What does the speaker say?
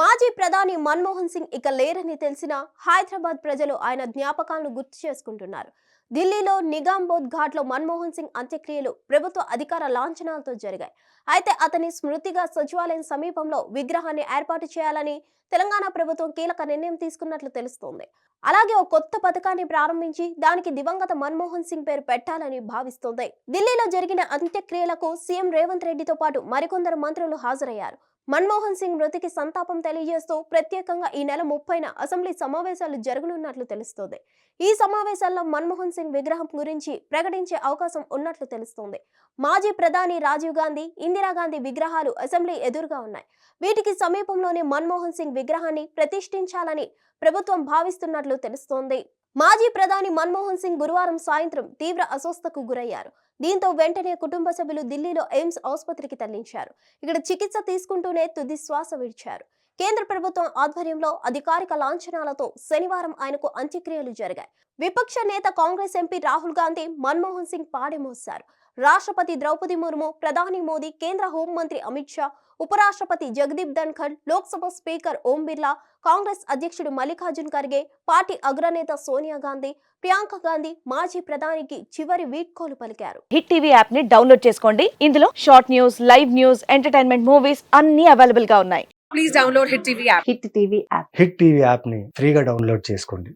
మాజీ ప్రధాని మన్మోహన్ సింగ్ ఇక లేరని తెలిసిన హైదరాబాద్ ప్రజలు ఆయన జ్ఞాపకాలను గుర్తు చేసుకుంటున్నారు. ఢిల్లీలో నిజాంబోద్ ఘాట్లో మన్మోహన్ సింగ్ అంత్యక్రియలు ప్రభుత్వ అధికార లాంఛనాలతో జరిగాయి. అయితే అతని స్మృతిగా సచివాలయం సమీపంలో విగ్రహాన్ని ఏర్పాటు చేయాలని తెలంగాణ ప్రభుత్వం కీలక నిర్ణయం తీసుకున్నట్లు తెలుస్తోంది. అలాగే ఓ కొత్త పథకాన్ని ప్రారంభించి దానికి దివంగత మన్మోహన్ సింగ్ పేరు పెట్టాలని భావిస్తోంది. ఢిల్లీలో జరిగిన అంత్యక్రియలకు సీఎం రేవంత్ రెడ్డితో పాటు మరికొందరు మంత్రులు హాజరయ్యారు. మన్మోహన్ సింగ్ మృతికి సంతాపం తెలియజేస్తూ ప్రత్యేకంగా ఈ నెల ముప్పైన అసెంబ్లీ సమావేశాలు జరగనున్నట్లు తెలుస్తోంది. ఈ సమావేశాల్లో మన్మోహన్ సింగ్ విగ్రహం గురించి ప్రకటించే అవకాశం ఉన్నట్లు తెలుస్తోంది. మాజీ ప్రధాని రాజీవ్ గాంధీ ఇందిరాగాంధీ విగ్రహాలు అసెంబ్లీ ఎదురుగా ఉన్నాయి. వీటికి సమీపంలోనే మన్మోహన్ సింగ్ విగ్రహాన్ని ప్రతిష్ఠించాలని ప్రభుత్వం భావిస్తున్నట్లు తెలుస్తోంది. మాజీ ప్రధాని మన్మోహన్ సింగ్ గురువారం సాయంత్రం తీవ్ర అస్వస్థకు గురయ్యారు. దీంతో వెంటనే కుటుంబ సభ్యులు ఢిల్లీలో ఎయిమ్స్ ఆసుపత్రికి తరలించారు. ఇక్కడ చికిత్స తీసుకుంటూనే తుది శ్వాస విడిచారు. కేంద్ర ప్రభుత్వం ఆధ్వర్యంలో అధికారిక లాంఛనాలతో శనివారం ఆయనకు అంత్యక్రియలు జరిగాయి. విపక్ష నేత కాంగ్రెస్ ఎంపీ రాహుల్ గాంధీ మన్మోహన్ సింగ్ పాడెమోశారు రాష్ట్రపతి ద్రౌపది ముర్ము ప్రధాని మోదీ కేంద్ర హోంమంత్రి అమిత్ షా ఉపరాష్ట్రపతి జగదీప్ ధన్ఖడ్ లోక్సభ స్పీకర్ ఓం బిర్లా కాంగ్రెస్ అధ్యక్షుడు మల్లికార్జున్ ఖర్గే పార్టీ అగ్రనేత సోనియా గాంధీ ప్రియాంక గాంధీ మాజీ ప్రధానికి చివరి వీడ్కోలు పలికారు. హిట్ టీవీ యాప్ని డౌన్లోడ్ చేసుకోండి. ఇందులో short news live news entertainment movies అన్ని అవైలబుల్గా ఉన్నాయి. Please download Hit TV app. Hit TV app hit TV యాప్ని ఫ్రీగా డౌన్లోడ్ చేసుకోండి.